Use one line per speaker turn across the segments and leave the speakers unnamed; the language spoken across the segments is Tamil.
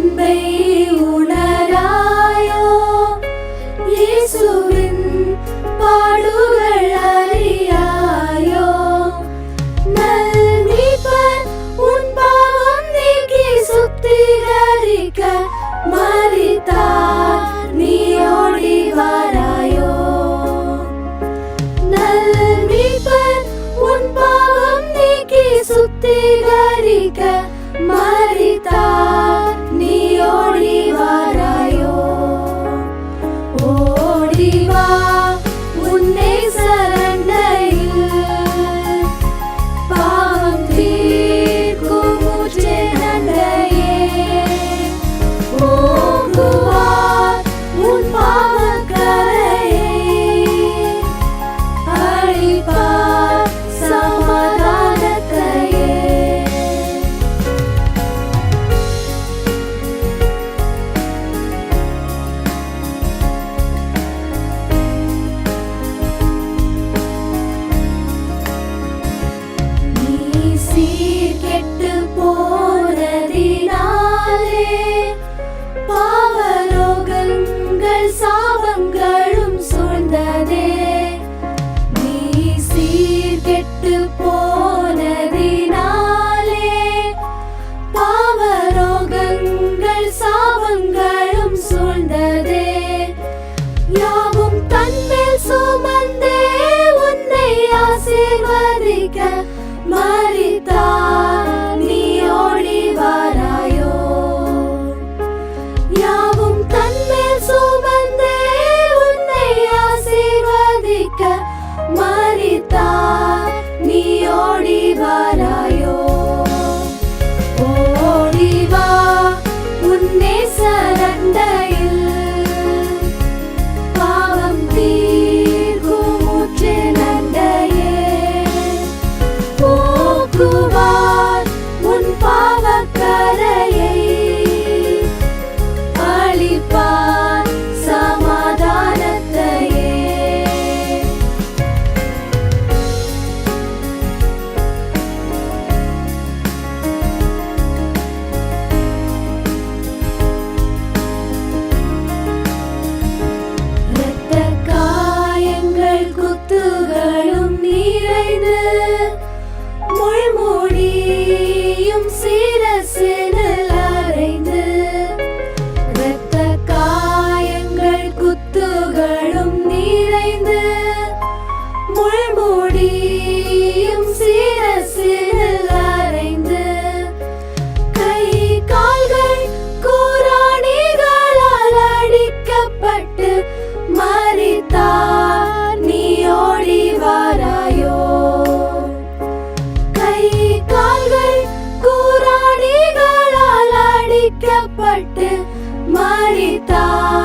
அன்பை உணராயோ? இயேசுவின் பாடுகள் அறியாயோ? நல்மீட்பர் உன் பாவம் நீக்கி சுத்திகரிக்க மறித்தார். நீ ஓடி வராயோ நல்மீட்பர் உன் பாவம் நீக்கி சுத்திகரிக்க பட்டு மறித்தார்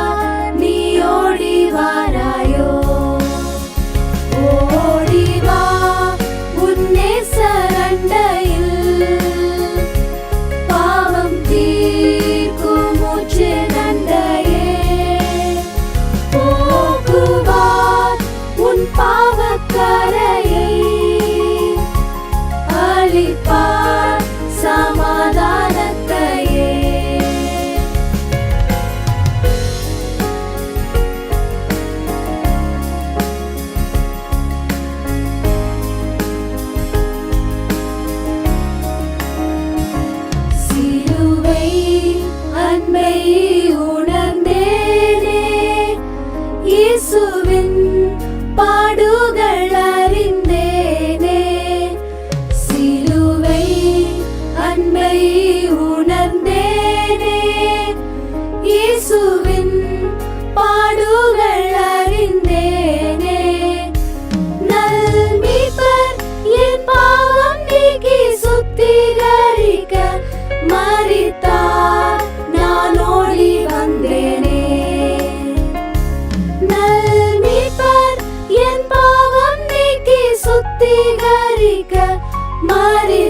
हमारे